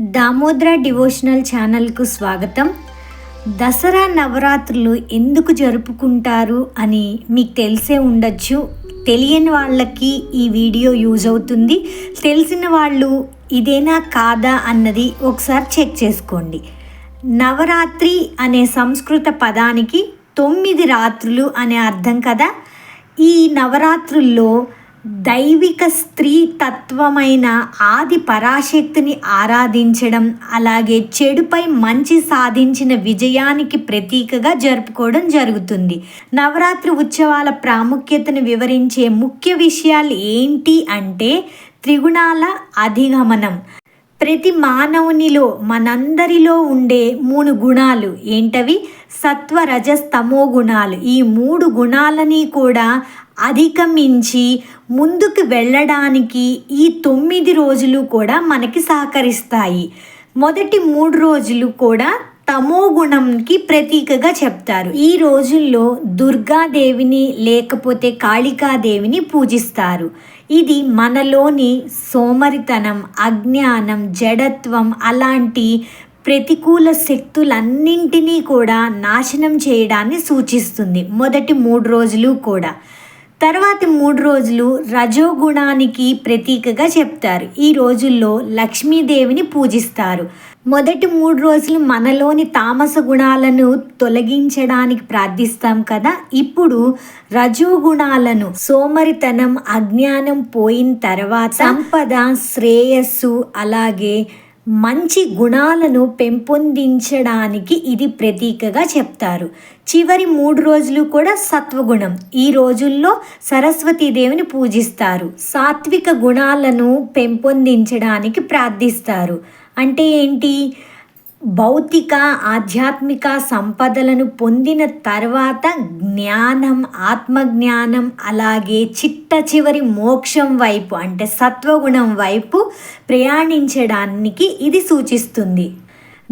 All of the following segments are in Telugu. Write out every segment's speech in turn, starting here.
దామోద్ర డివోషనల్ ఛానల్కు స్వాగతం. దసరా నవరాత్రులు ఎందుకు జరుపుకుంటారు అని మీకు తెలిసే ఉండొచ్చు. తెలియని వాళ్ళకి ఈ వీడియో యూజ్ అవుతుంది. తెలిసిన వాళ్ళు ఇదేనా కాదా అన్నది ఒకసారి చెక్ చేసుకోండి. నవరాత్రి అనే సంస్కృత పదానికి తొమ్మిది రాత్రులు అనే అర్థం కదా? ఈ నవరాత్రుల్లో దైవిక స్త్రీ తత్వమైన ఆది పరాశక్తిని ఆరాధించడం అలాగే చెడుపై మంచి సాధించిన విజయానికి ప్రతీకగా జరుపుకోవడం జరుగుతుంది. నవరాత్రి ఉత్సవాల ప్రాముఖ్యతను వివరించే ముఖ్య విషయాలు ఏంటి అంటే త్రిగుణాల అధిగమనం. ప్రతి మానవునిలో మనందరిలో ఉండే మూడు గుణాలు ఏంటవి? సత్వ రజస్ తమో గుణాలు. ఈ మూడు గుణాలని కూడా అధిగమించి ముందుకు వెళ్ళడానికి ఈ తొమ్మిది రోజులు కూడా మనకి సహకరిస్తాయి. మొదటి మూడు రోజులు కూడా తమో గుణంకి ప్రతీకగా చెప్తారు. ఈ రోజుల్లో దుర్గాదేవిని లేకపోతే కాళికాదేవిని పూజిస్తారు. ఇది మనలోని సోమరితనం అజ్ఞానం జడత్వం అలాంటి ప్రతికూల శక్తులన్నింటినీ కూడా నాశనం చేయడాన్ని సూచిస్తుంది. మొదటి మూడు రోజులు కూడా. తర్వాతి మూడు రోజులు రజోగుణానికి ప్రతీకగా చెప్తారు. ఈ రోజుల్లో లక్ష్మీదేవిని పూజిస్తారు. మొదటి మూడు రోజులు మనలోని తామస గుణాలను తొలగించడానికి ప్రార్థిస్తాం కదా. ఇప్పుడు రజోగుణాలను సోమరితనం అజ్ఞానం పోయిన తర్వాత సంపద శ్రేయస్సు అలాగే మంచి గుణాలను పెంపొందించడానికి ఇది ప్రతీకగా చెప్తారు. చివరి మూడు రోజులు కూడా సత్వగుణం. ఈ రోజుల్లో సరస్వతీదేవిని పూజిస్తారు. సాత్విక గుణాలను పెంపొందించడానికి ప్రార్థిస్తారు. అంటే ఏంటి? భౌతిక ఆధ్యాత్మిక సంపదలను పొందిన తర్వాత జ్ఞానం ఆత్మజ్ఞానం అలాగే చిట్ట చివరి మోక్షం వైపు అంటే సత్వగుణం వైపు ప్రయాణించడానికి ఇది సూచిస్తుంది.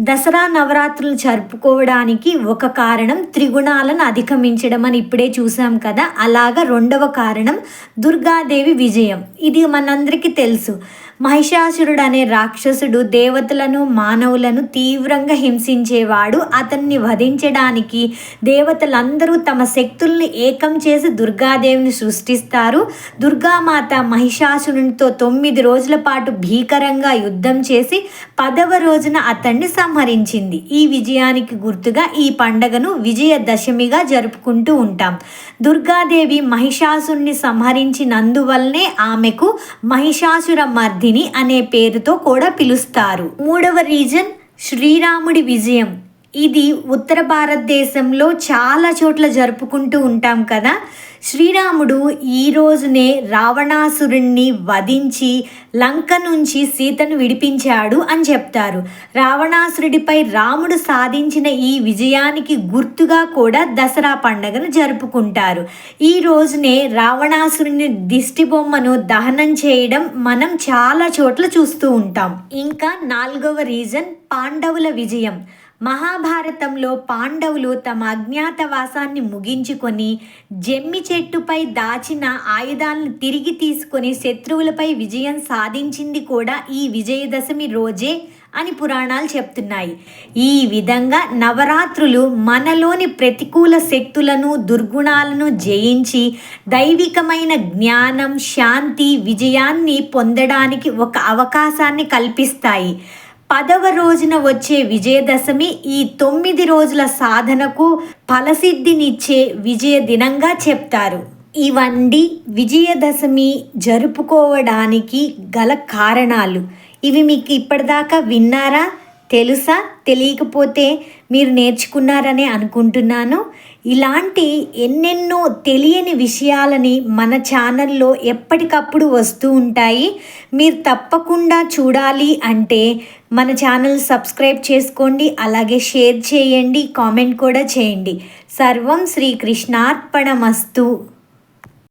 దసరా నవరాత్రులు జరుపుకోవడానికి ఒక కారణం త్రిగుణాలను అధిగమించడం అని ఇప్పుడే చూసాం కదా. అలాగా రెండవ కారణం దుర్గాదేవి విజయం. ఇది మనందరికీ తెలుసు. మహిషాసురుడు అనే రాక్షసుడు దేవతలను మానవులను తీవ్రంగా హింసించేవాడు. అతన్ని వధించడానికి దేవతలందరూ తమ శక్తుల్ని ఏకం చేసి దుర్గాదేవిని సృష్టిస్తారు. దుర్గామాత మహిషాసురునితో తొమ్మిది రోజుల పాటు భీకరంగా యుద్ధం చేసి పదవ రోజున అతన్ని సంహరించింది. ఈ విజయానికి గుర్తుగా ఈ పండగను విజయదశమిగా జరుపుకుంటూ ఉంటాం. దుర్గాదేవి మహిషాసుని సంహరించినందువల్లనే ఆమెకు మహిషాసుర మర్దిని అనే పేరుతో కూడా పిలుస్తారు. మూడవ రీజన్ శ్రీరాముడి విజయం. ఇది ఉత్తర భారతదేశంలో చాలా చోట్ల జరుపుకుంటూ ఉంటాం కదా. శ్రీరాముడు ఈ రోజునే రావణాసురుణ్ణి వధించి లంక నుంచి సీతను విడిపించాడు అని చెప్తారు. రావణాసురుడిపై రాముడు సాధించిన ఈ విజయానికి గుర్తుగా కూడా దసరా పండుగను జరుపుకుంటారు. ఈ రోజునే రావణాసురుని దిష్టి బొమ్మను దహనం చేయడం మనం చాలా చోట్ల చూస్తూ ఉంటాం. ఇంకా నాలుగవ రీజన్ పాండవుల విజయం. మహాభారతంలో పాండవులు తమ అజ్ఞాతవాసాన్ని ముగించుకొని జమ్మి చెట్టుపై దాచిన ఆయుధాలను తిరిగి తీసుకొని శత్రువులపై విజయం సాధించింది కూడా ఈ విజయదశమి రోజే అని పురాణాలు చెప్తున్నాయి. ఈ విధంగా నవరాత్రులు మనలోని ప్రతికూల శక్తులను దుర్గుణాలను జయించి దైవికమైన జ్ఞానం శాంతి విజయాన్ని పొందడానికి ఒక అవకాశాన్ని కల్పిస్తాయి. పదవ రోజున వచ్చే విజయదశమి ఈ తొమ్మిది రోజుల సాధనకు ఫలసిద్ధినిచ్చే విజయ దినంగా చెప్తారు. ఇవన్నీ విజయదశమి జరుపుకోవడానికి గల కారణాలు. ఇవి మీకు ఇప్పటిదాకా విన్నారా? తెలుసా? తెలియకపోతే మీరు నేర్చుకున్నారనే అనుకుంటున్నాను. ఇలాంటి ఎన్నెన్నో తెలియని విషయాలని మన ఛానల్లో ఎప్పటికప్పుడు వస్తూ ఉంటాయి. మీరు తప్పకుండా చూడాలి అంటే మన ఛానల్ సబ్స్క్రైబ్ చేసుకోండి అలాగే షేర్ చేయండి కామెంట్ కూడా చేయండి. సర్వం శ్రీకృష్ణార్పణమస్తు